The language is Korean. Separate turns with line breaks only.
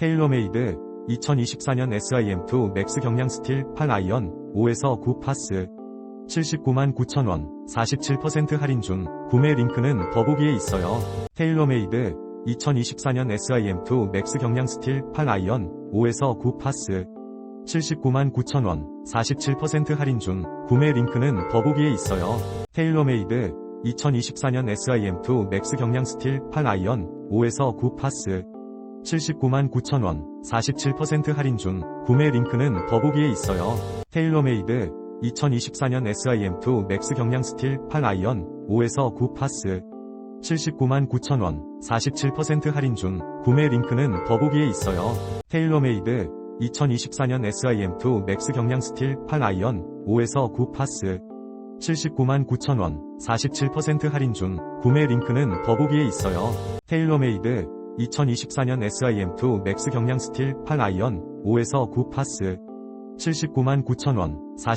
테일러메이드 2024년 SIM2 맥스 경량 스틸 8아이언 5에서 9 파스 79만 9천원 47% 할인 중 구매 링크는 더보기에 있어요. 테일러메이드 2024년 SIM2 맥스 경량 스틸 8아이언 5에서 9 파스 79만 9천원 47% 할인 중 구매 링크는 더보기에 있어요. 테일러메이드 2024년 SIM2 맥스 경량 스틸 8아이언 5에서 9 파스 79만 9천원 47% 할인 중 구매 링크는 더보기에 있어요. 테일러메이드 2024년 SIM2 맥스 경량 스틸 8아이언 5에서 9 파스 79만 9천원 47% 할인 중 구매 링크는 더보기에 있어요. 테일러메이드 2024년 SIM2 맥스 경량 스틸 8아이언 5에서 9 파스 79만 9천원 47% 할인 중 구매 링크는 더보기에 있어요. 테일러메이드 2024년 SIM2 맥스 경량 스틸 8아이언 5에서 9 파스 79만 9천원 40